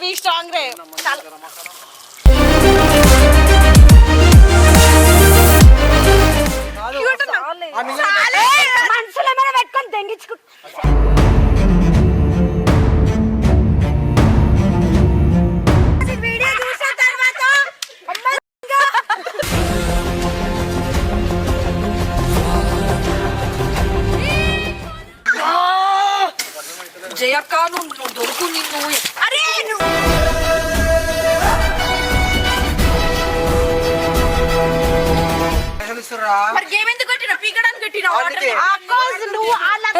Be strong రే మనసులో ఏమైనా పెట్టుకొని దెంగించుకు నువ్వు దొరుకు నిన్ను. మరి గేమ్ ఎందుకు కట్టిన పీకడానికి కట్టిన అందుకే. Because నువ్వు అలా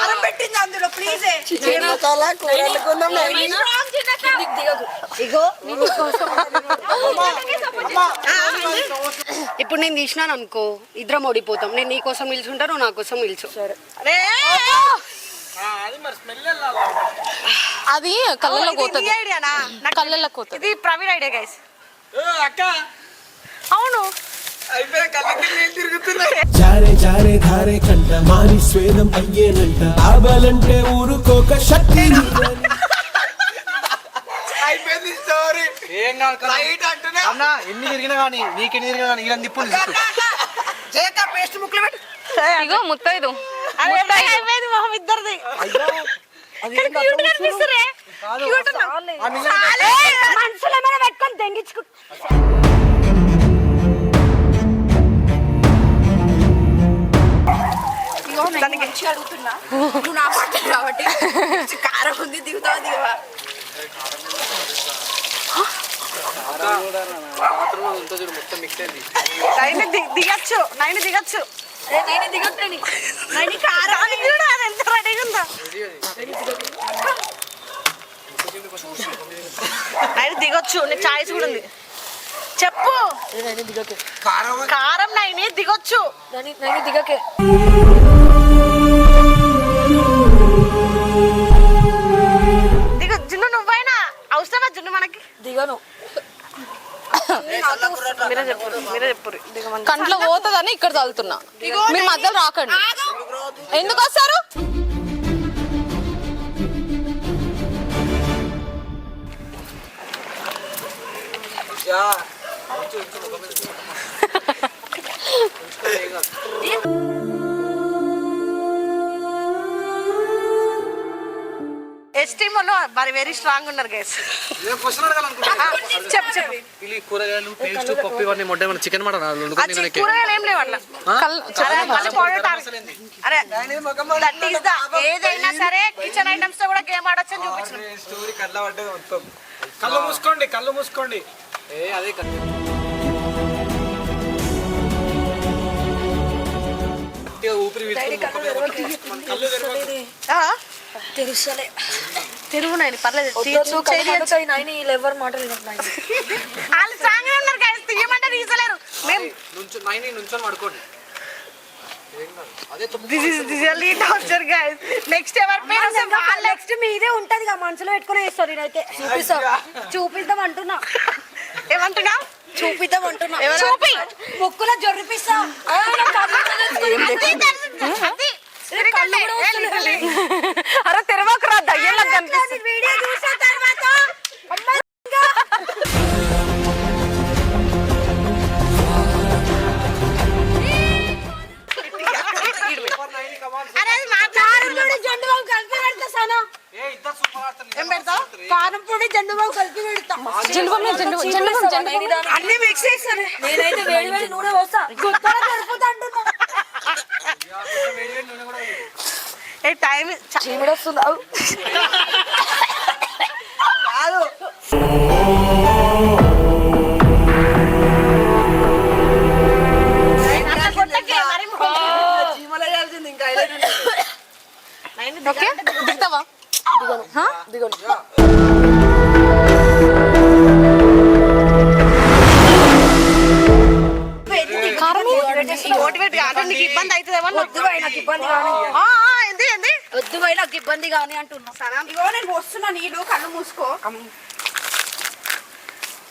కారం పెట్టింది అందులో ప్లీజ్ ఇగో ఇప్పుడు నేను తీసినాను అనుకో ఇద్దరం ఓడిపోతాం. నేను నీ కోసం నిల్చుంటా నువ్వు నా కోసం నిల్చు. అరే! అది కళ్ళలో ఇది పోతుంది నీ ఐడియానా నాకు కళ్ళలో పోతుంది ఇది ప్రవీణ్ ఐడియా గైస్ అక్క. అవును. జారే జారే ధారే కంట మాని స్వేదం అయ్యేనంట. ఆబాలంటే ఊరుకోక శక్తి అయిపోయింది స్టోరీ ఏం కాదు అన్న ఎన్ని తిరిగినా కానీ నీకు ఎన్ని తిరిగినా కానీ ఇలా నిప్పులు పేస్ట్ ముక్కలు పెట్టు. ఇగో ముత్తైదు. అయిపోయింది మొహం ఇద్దరిది. క్యూట్ కనిపిస్తురే. క్యూట్ మనసులో పెట్టుకొని ఇగో నేను మంచిగా అడుగుతున్నా. నువ్వు నా మాట కాబట్టి కారం ఉంది దిగుతావా దిగవా? నైన్ దిగచ్చు నైన్ దిగచ్చు. ఏ, నేనే దిగొద్దని నైన్ కారాన్ని చూడు అది ఎంత రెడీగా ఉందో. నైన్ దిగొచ్చు నీ చాయిస్ కూడా ఉంది. చెప్పు. కారం కారం నైన్ దిగొచ్చు. నేను దిగకే దిగను. మీరే చెప్పు మీరే చెప్పు దిగమని కంట్లో పోతుందని ఇక్కడ చల్లుతున్నా మీరు మధ్యలో రాకండి. ఎందుకు వస్తారు? యా వాళ్ళు మరి వెరీ స్ట్రాంగ్ ఉన్నారు గైస్ నేను క్వశ్చన్ అడగాలనుకుంటా చెప్పు చెప్పు. ఇది కూరగాయలు పేస్ట్ పప్పు ఇవన్నీ మొట్ట ఏమన్నా చికెన్ మటన్ కూరగాయలు ఏం లేవు అట్లా. అరే that is the- ఏదైనా సరే కిచెన్ ఐటమ్స్తో కూడా గేమ్ ఆడొచ్చు అని చూపించిన. స్టోరీ కళ్ళ పడ్డది మొత్తం. కళ్ళు మూసుకోండి కళ్ళు మూసుకోండి. ఏ అదే ఊపిరి. తెలుసలే తిరుగు నైన్ పర్లేదు. ఎవరు మాటలు వినట్లేదు. వాళ్ళు ఉన్నారు గైస్ తీయమంటే తీసలేరు. మేము నుంచో నైన్ నుంచొని పడుకోండి. ఏం కాదు. అదే this is this really torture guys next ఎవరి పేరు నెక్స్ట్ మీదే ఉంటది కదా మనసులో పెట్టుకుని వేస్తారు నేనైతే. చూపిస్తా చూపిద్దాం అంటున్నా. ఏమంటున్నా చూపిద్దాం అంటున్నా. చూపి. ముక్కులో జొర్రిపిస్తా. అరే తెరవకురా దయ్యంలా కనిపిస్తుంది వీడియో చూసిన తర్వాత ఓకే దిగుతావా? అంటే నీకు ఇబ్బంది అవుతుందేమో నాకు ఇబ్బంది బాయ్ నాకు ఇబ్బంది కానీ అంటున్నా ఇగో నేను వస్తున్నా నీళ్ళు కళ్ళు మూసుకో.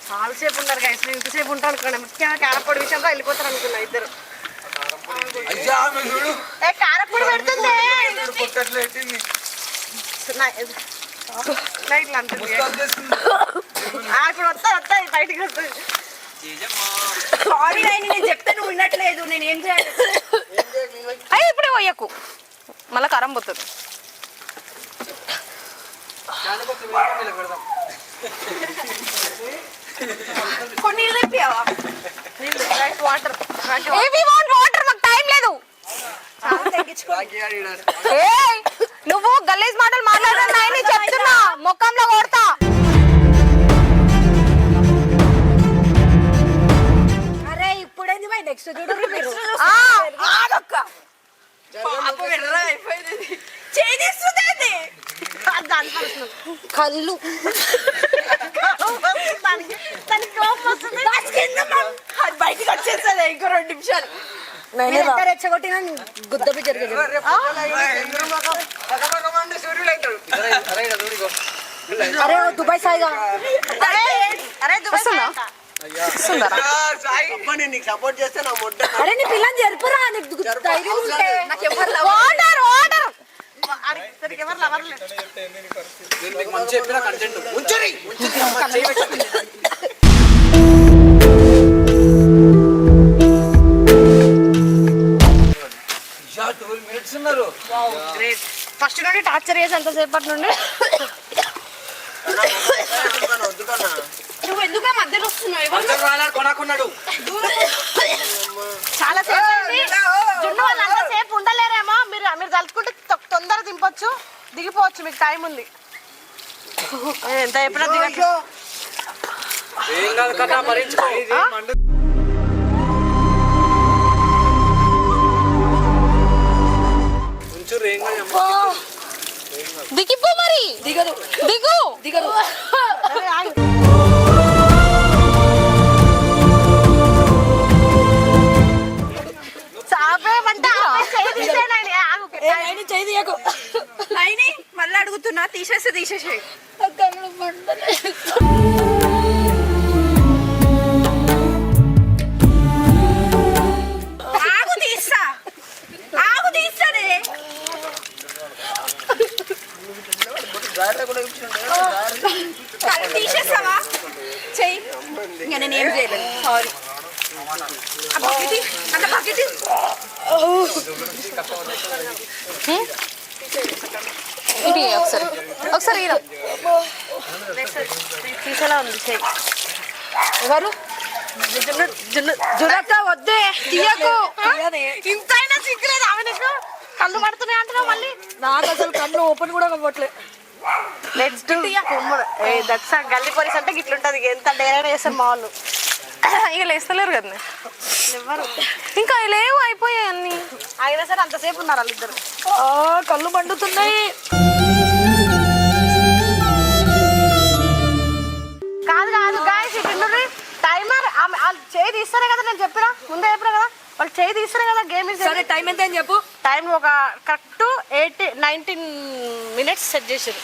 చాలాసేపు ఉన్నారు గైస్ నేను ఇంతసేపు ఉంటాను అనుకున్నాను ముఖ్యంగా కారపొడి విషయంలో వెళ్ళిపోతారు అనుకున్నా ఇద్దరు. ఏ కారపొడి పెడుతుంది? అంటుంది ఇప్పుడు వస్తా వస్తా బయటికి వస్తుంది సారీ నాయని నేను చెప్తే నువ్వు వినట్లేదు. నేను ఏం చేయాలి? అయ్యి ఇప్పుడే పోయకు. మళ్ళీ కరం పోతుంది. నీళ్ళు వాటర్ ఏవి వాంట్ వాటర్ మాకు టైం లేదు. ఏయ్ నువ్వు గల్లీస్ మాటలు మాట్లాడడం నాయని చెప్తున్నా. ముఖంలో కొడతా. అరే ఇప్పుడేంది బాయ్? నెక్స్ట్ చూడు మీరు. ఆ, కళ్ళు. బయటకు వచ్చేస్తుంది ఇంకో రెండు నిమిషాలు. రెచ్చగొట్టినా జరిగేది అరే దుబాయ్ సాయిగా. అరే దుబాయ్ నీ పిల్లని జరుపురా నీకు దు- ధైర్యం ఉంటే. నాకు ఎవరు వాటర్ వాటర్ మంచి చెప్పిన కంటెంట్ ఉంచరి ఉంచరి అమ్మ, చేయి పెట్టండి. యా, 12 minutes ఉన్నారు ఫస్ట్ నుండి టార్చర్ చేసి ఎంతసేపటి నుండి నువ్వు ఎందుకు మధ్యలో వస్తున్నావు ఎవరు చాలా సేపు అయింది. జున్ను వాళ్ళు అంతసేపు ఉండలేరేమో మీరు మీరు తలుచుకుంటే తొ- తొందరగా దింపొచ్చు దిగిపోవచ్చు మీకు టైం ఉంది. ఏ, ఎంత చెప్పినా దిగట్లేదు తీసేస్తావా? చెయ్యి. ఇంకా నేను ఏం చేయలేదు సారీ ఆ బకెట్ అంత బకెట్ ఇ- ఇటు ఇయ్యి ఒకసారి. ఒకసారి తీసేలా ఉంది చేయి ఎవరు? జున్ను జున్ను జురక్క వద్దే. తీయకు. ఇంతైనా సిగ్గులేదు ఆమె కళ్ళు పడుతున్నాయి అంటున్నావు మళ్ళీ. నాకు అసలు కళ్ళు ఓపెన్ కూడా అవ్వట్లే. లెట్స్ డూ దక్ష గల్లీ పోలీస్ అంటే గిట్లుంటది. ఎంత డేరైనా చేస్తారు మా వాళ్ళు ఇక లేస్తలేరు కదా ఎవరు? ఇంకా లేవు అయిపోయాయి అన్ని. అయినా సరే అంతసేపు ఉన్నారు వాళ్ళిద్దరు. కళ్ళు మండుతున్నాయి. కాదు కాదు గాయస్ ఇటు టైమర్ వాళ్ళు చేయి తీస్తారే కదా నేను చెప్పినా? ముందే చెప్పినా కదా? వాళ్ళు చేయి తీస్తారే కదా గేమ్ సరే టైం ఎంత అని చెప్పు. టైం ఒక correct eighty nineteen minutes set చేసారు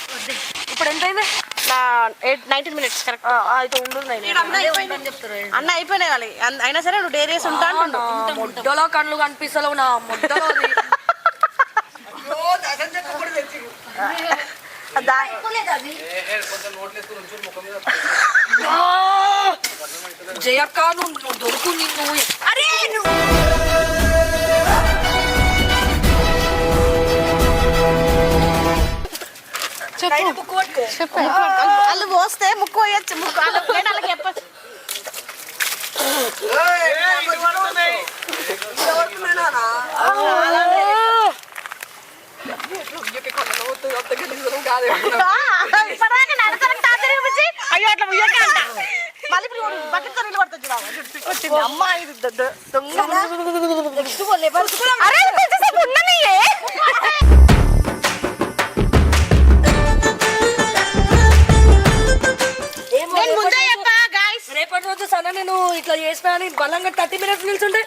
ఇప్పుడు ఎంత అయింది నా ఎయిట్ నైన్టీన్ మినిట్స్ కరెక్ట్ అయితే ఉండు అన్న అయిపోయినాయి వాళ్ళు. అయినా సరే నువ్వు డేర్ చేసి ఉంటా అంటుండు. ముద్దలో కళ్ళు కనిపిస్తలేవు నా మీద జయక్క నువ్వు దొరుకు నిన్ను. అరే నువ్వు చెప్పు. చెప్పు. వాళ్ళు పోస్తే ముక్కు పోయొచ్చు ముక్కు. వాళ్ళకి చెప్పచ్చు అయ్యో అట్లా ముయ్యకే అంట. మళ్ళీ ఇప్పుడు బకెట్తో నీళ్ళు పడుతుంది చూడాలి వచ్చింది. అమ్మ ఇది దొంగ నేను ఇట్లా చేసిన అని బలంగా థర్టీ మినిట్స్ నిల్చుంటే?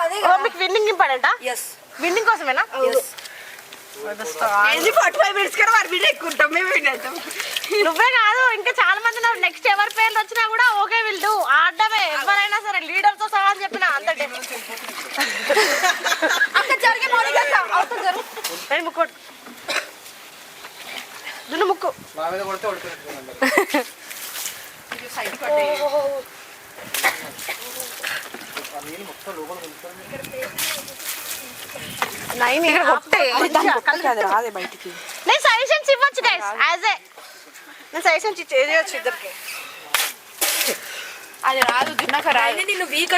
అదే మీకు విన్నింగ్ ఇంపార్టెంటా ఎస్ విన్నింగ్ కోసమేనా? ఫార్టీ ఫైవ్ మినిట్స్ కదా వారి వీడియో ఎక్కుంటాం మేము వినేద్దాం. నువ్వే కాదు ఇంకా చాలా మంది ఉన్నారు. నెక్స్ట్ ఎవరి పేర్లు వచ్చినా కూడా ఓకే విల్ డూ ఆడమే ఎవరైనా సరే లీడర్తో సహా అని చెప్పిన అంత అక్కడ జరిగే దున్ను ముక్కు నా మీద కొడితే ఓడిపోయినట్టు నైన్ ఇక్కడ కొట్టే రాదే బయటికి. నేను సజెషన్స్ ఇవ్వచ్చు గైస్ యాజ్ ఏ నేను సజెషన్స్ ఇచ్చేయచ్చు ఇద్దరికి? అది రాదు నాకు రాదు. నిన్ను వీక్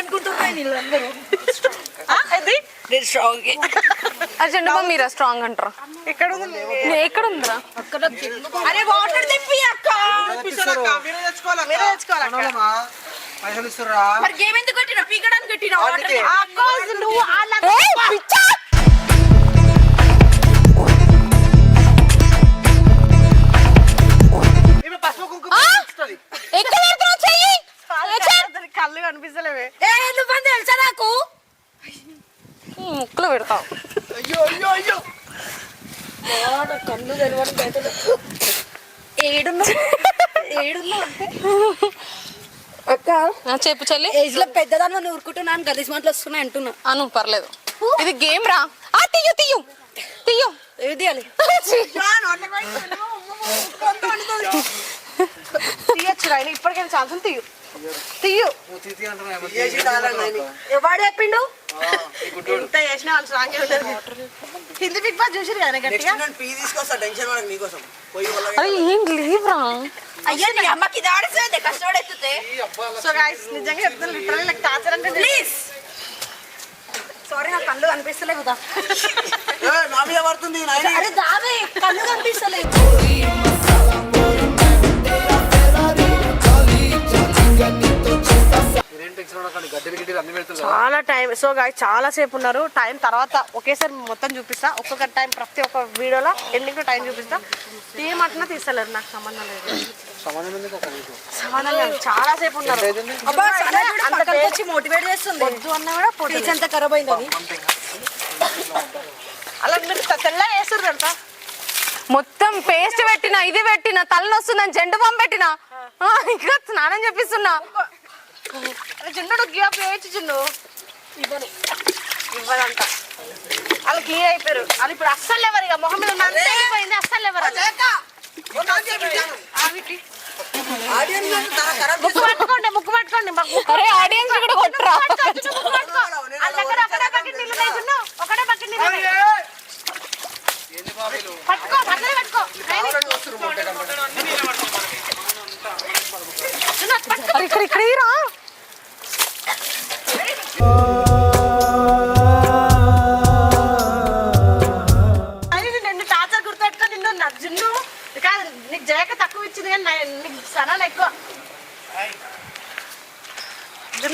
నేను స్ట్రాంగ్ మీరా స్ట్రాంగ్ అంటారా? ఎక్కడ ఉందిరా. అరే వాటర్ తెప్పి అక్క. మీరే తెచ్చుకోవాలి మీరే? పైసలు ఇస్తుర్రా? మరి గేమ్ ఎందుకు కట్టిన పీకడానికి కట్టిన వాటర్ అందుకే. ఆ కోజ్ నువ్వు అలా ఈమె పసుపు కుంకుమ ఇస్తుంది. ఎక్కడ పెడుతున్నావు చెయ్యి? దానికి కళ్ళు కనిపిస్తలేవే. ఏ తెలుసా నాకు? ఈ ముక్కులో పెడతావు. అయ్యో అయ్యో అయ్యో. వాడు కన్ను తెలవడం బయట ఏడున్నా ఏడున్నా అక్క. చెప్పు చెల్లి. ఏజ్లో పెద్దదాన్ని నువ్వు ఊరుకుంటున్నాను గలీజ్ మాటలు వస్తున్నాయి అంటున్నా. అను పర్లేదు. ఇది గేమ్ రా. ఆ తీయు తీయు తీయు అని తీయచ్చు రాయన ఇప్పటికైనా ఛాన్స్ తీయు తీయు. ఎవడు చెప్పిండు? ఎంత చేసినా వాళ్ళు స్ట్రాంగ్ హిందీ బిగ్ బాస్ చూసిరు కదా గట్టిగా? అరే ఏం లేవురా అయ్యో నీ అమ్మకి ఇది ఆడేసేది కష్టపడి ఎత్తుతే సో గాయస్ నిజంగా చెప్తాను లిటరల్లీ లైక్ టార్చర్ అంటే ప్లీజ్ సారీ నా కళ్ళు కనిపిస్తలేవు కదా నా మీద పడుతుంది నాయన? అరే దావే కళ్ళు కనిపిస్తలేవు. టైం సో చాలా సేపు ఉన్నారు. టైం తర్వాత ఒకేసారి మొత్తం చూపిస్తా. ఒక్కొక్క టైం ప్రతి ఒక్క వీడియోలో ఎండింగ్లో టైం చూపిస్తా. టీం అట్లా తీస్తలేరు. నాకు సంబంధం లేదు. సంబంధం ఎందుకు అక్కడ నీకు? సంబంధం లేదు. చాలా సేపు ఉన్నారు. మోటివేట్ చేస్తుంది. వద్దు అన్నా కూడా ఖరాబ్ అయిందని అలా మీరు వేస్తారు మొత్తం పేస్ట్ పెట్టిన ఇది పెట్టిన తలనొస్తుందని జెండు బామ్ పెట్టిన. ఇంకా స్నానం చేపిస్తున్నా. చిన్నడు గివ్ వేయచ్చు ఇవ్వను. ఇవ్వదంట వాళ్ళు క్లియర్ అయిపోయారు వాళ్ళు ఇప్పుడు అస్సలు ఎవరు ఇక. మొహం మీద మంది అయిపోయింది అస్సలు ఎవరు. ముక్కు పట్టుకోండి ముక్కు ఆడియన్స్ కూడా కొట్టరా. వాళ్ళ దగ్గర ఒకటే బకెట్ నీళ్ళు ఉన్నాయి చిన్ను ఒకటే బకెట్ నీళ్ళు ఉన్నాయి. పట్టుకో అట్లనే పట్టుకో. చిన్ను, అది పట్టుకో. అరే ఇక్కడ ఇక్కడ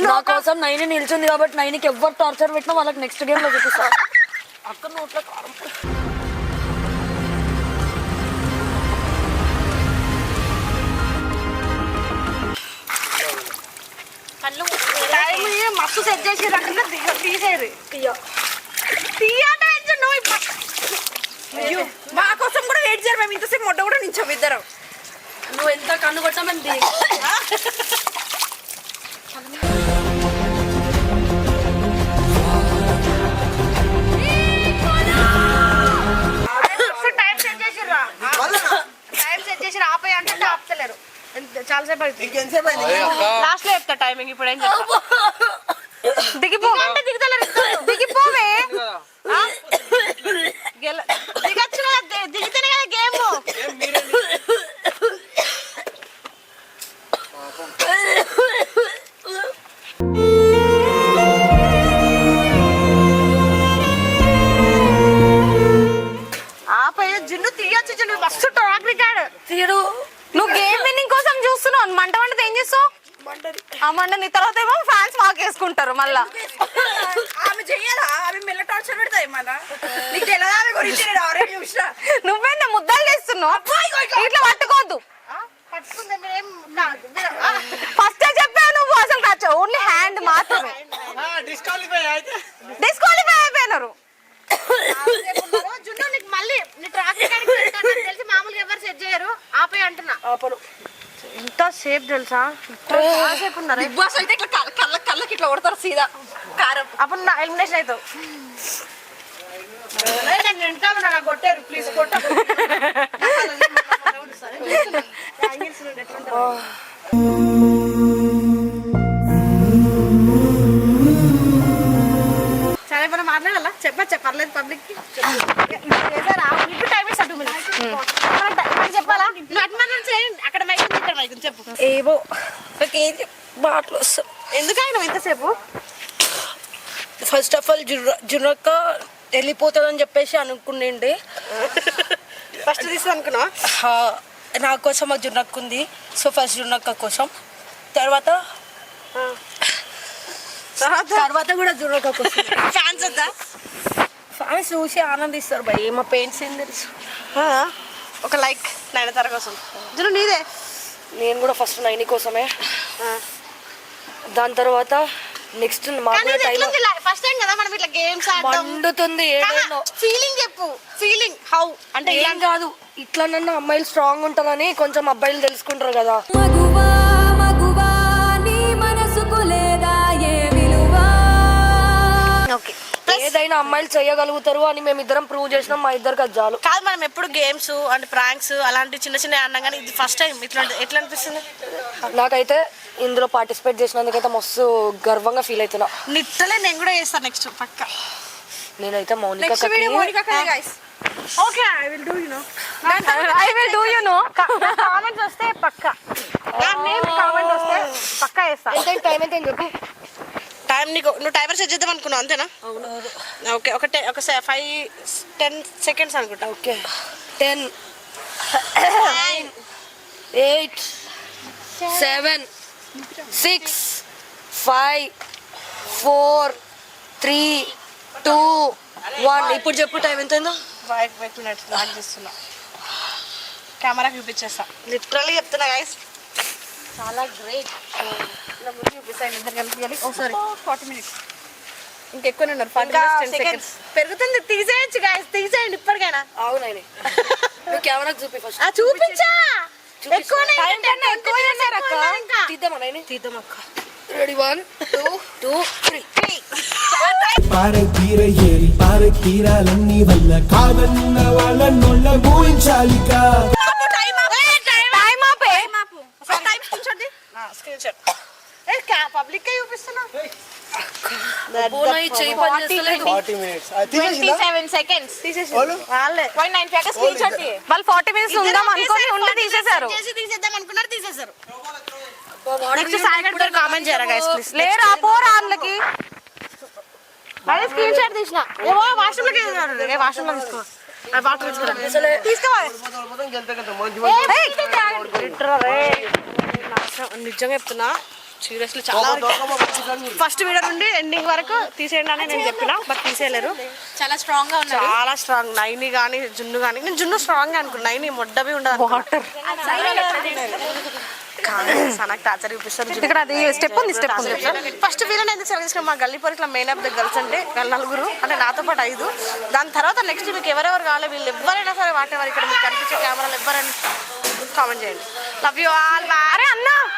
నా- కోసం నైన్ నిల్చుంది కాబట్టి నైన్కి ఎవరు టార్చర్ పెట్టినా వాళ్ళకి నెక్స్ట్ గేమ్లో చూపిస్తా. అక్క నోట్లో కారం మస్తు సెట్ చేసి తీసేది అయ్యో మా కోసం కూడా వెయిట్ చేయరు మేము ఇంతసేపు మొట్ట కూడా నించాం ఇద్దరం. నువ్వు ఎంత కన్ను కొట్టామంది టైం సెట్ చేసిర్రా? టైం సెట్ చేసి ఆపే అంటే ఆపుతలేరు. ఎంత- చాలాసేపు లాస్ట్లో చెప్తా టైమింగ్ ఇప్పుడు ఏం చెప్తా? దిగిపో చూడు నువ్వు గేమ్ విన్నింగ్ కోసం చూస్తున్నావు. మంట వంటది ఏం చేస్తావు? మంట నీ తర్వాత ఏమో ఫ్యాన్స్ వాకేసుకుంటారు మళ్ళా. ఆమె చెయ్యాలా ఆమె టార్చర్ పెడతాయి నీకు తెలియదు ఆమె గురించి? నేను ముద్దలు చేస్తున్నావు? ఇట్లా పట్టుకోద్దు ఫస్ట్ చెప్పావు నువ్వు అసలు కాచు ఓన్లీ హ్యాండ్ మాత్రమే. డిస్క్వాలిఫై అయిపోయినారు. మళ్ళీ నీ ట్రాఫిక్ మామూలుగా ఎవరు సెట్ చేయరు? ఆపే అంటున్నా. ఎంత సేపు తెలుసా? సేపు ఉన్నారు? బిగ్ బాస్ అయితే ఇట్లా కళ్ళ కళ్ళ కళ్ళకి ఇట్లా కొడతారు సీదా. కారం. అప్పుడు నా ఎలిమినేషన్ అవుతావు నేను వింటా ఉన్నా, నాకు కొట్టారు. ప్లీజ్ కొట్ట. సరే మనం మాట్లాడాలా? చెప్పచ్చా? పర్లేదు పబ్లిక్కి. టైం ఏవో వస్తాం? ఎందుకైనా ఇంతసేపు? ఫస్ట్ ఆఫ్ ఆల్ జుర్ర జుర్రక్క వెళ్ళిపోతుందని చెప్పేసి అనుకునేండి ఫస్ట్ తీసు అనుకున్నావా? హా, నా కోసం ఆ జున్నక్క ఉంది. సో ఫస్ట్ జున్నక్క కోసం. తర్వాత తర్వాత? కూడా జున్నక్క కోసం. ఫ్యాన్స్ వద్దా? ఫ్యాన్స్ చూసి ఆనందిస్తారు భయ్. మా పెయింట్స్ ఏం తెలుసు? ఒక లైక్ నయనతార కోసం. జును నీదే. నేను కూడా ఫస్ట్ నైని కోసమే. దాని తర్వాత నెక్స్ట్ ఫస్ట్ టైం కదా మనం ఇట్లా గేమ్స్ మండుతుంది ఫీలింగ్ చెప్పు. ఫీలింగ్ హౌ అంటే ఏం కాదు. ఇట్లా నన్ను అమ్మాయిలు స్ట్రాంగ్ ఉంటారని కొంచెం అబ్బాయిలు తెలుసుకుంటారు కదా. ఏదైనా అమ్మాయిలు చేయగలుగుతారు అని మేమిద్దరం ప్రూవ్ చేసినాం మా ఇద్దరికి అది చాలు. కాదు మనం ఎప్పుడు గేమ్స్ అంటే ప్రాంక్స్ అలాంటి చిన్న చిన్న అన్నాం కానీ ఇది ఫస్ట్ టైం ఇట్లా ఎట్లా అనిపిస్తుంది? నాకైతే ఇందులో పార్టిసిపేట్ చేసినందుకైతే మస్తు గర్వంగా ఫీల్ అవుతున్నా. లిటరలీ నేను కూడా చేస్తాను నెక్స్ట్ పక్క. నేనైతే Mounika next video Monika guys okay I will do you know I will do you know comments వస్తే పక్క. నా నేమ్ కామెంట్ వస్తే పక్క వేస్తా ఎంత టైం అయితే చెప్పు? టైం నీకు నువ్వు టైమర్ సెట్ చేద్దాం అనుకున్నావు అంతేనా? ఓకే ఒక టెన్ ఒక ఫైవ్ టెన్ సెకండ్స్ అనుకుంటా. Okay. Ten eight seven six five four three two one. ఇప్పుడు చెప్పు టైం ఎంతైందో? Five five minutes. కెమెరాకి చూపించేస్తా. లిటరలీ చెప్తున్నా గైస్ చాలా గ్రేట్ ఇలా ముందు చూపిస్తాను ఇద్దరు కలిపి ఓ సారీ ఫార్టీ మినిట్స్ ఇంకెక్కువ ఉన్నారు. సెకండ్స్ పెరుగుతుంది తీసేయచ్చు గైస్ తీసేయండి ఇప్పటికైనా. అవునైనా. నువ్వు కెమెరాకి చూపి ఫస్ట్ ఆ చూపించా. ఎక్కువ. తీద్దామా నైని? తీద్దాం అక్క. Ready one two two three పారె తీర ఏరి పారె తీరాలన్నీ వల్ల కాదన్న వాళ్ళ నొళ్ళ ఊహించాలిగా టైం ఆపే time screenshot screenshot ఏ పబ్లిక్ కే చూపిస్తున్నా బోనా ఈ చెయ్యి పని చేస్తలేదు ఫార్టీ మినిట్స్ తీసేసిందా సెవెన్ సెకండ్స్ వాళ్ళు ఫార్టీ మినిట్స్ ఉందాం అనుకొని ఉండి తీసేశారు తీసేద్దాం అనుకున్నారు తీసేశారు నెక్స్ట్ సాయి కూడా కామెంట్ చేయరా గైస్ ప్లీజ్ లేరా పోరా వాళ్ళకి అదే స్క్రీన్ షాట్ తీసిన ఏవో వాష్రూమ్లోకి ఏ వాష్రూమ్లో తీసుకో వాటర్ తీసుకో తీసుకోవాలి నిజంగా చెప్తున్నా. సీరియస్లీ చాలా ఫస్ట్ వీడియో నుండి ఎండింగ్ వరకు తీసేయండి అని నేను చెప్పిన బట్ తీసేయలేరు. చాలా స్ట్రాంగ్గా ఉన్నారు. చాలా స్ట్రాంగ్ నైని కానీ జున్ను కానీ నేను జున్ను స్ట్రాంగ్ అనుకున్నా నైని మొడ్డవి ఉండదు. వాటర్ నాకు టాచర్ చూపిస్తారు ఇక్కడ అది స్టెప్ ఉంది స్టెప్ ఉంది. ఫస్ట్ వీళ్ళని ఎందుకు సెలెక్ట్ చేసుకున్నాం మా గల్లీ పొరి ఇట్లా మెయిన్ ఆఫ్ ద గర్ల్స్ అంటే గల్ నలుగురు అంటే నాతో పాటు ఐదు. దాని తర్వాత నెక్స్ట్ మీకు ఎవరెవరు కావాలి వీళ్ళు ఎవరైనా సరే వాటెవర్ ఇక్కడ మీకు కనిపించే కెమెరాలు ఎవరైనా కామెంట్ చేయండి. లవ్ యూ ఆల్ బారే అన్నా!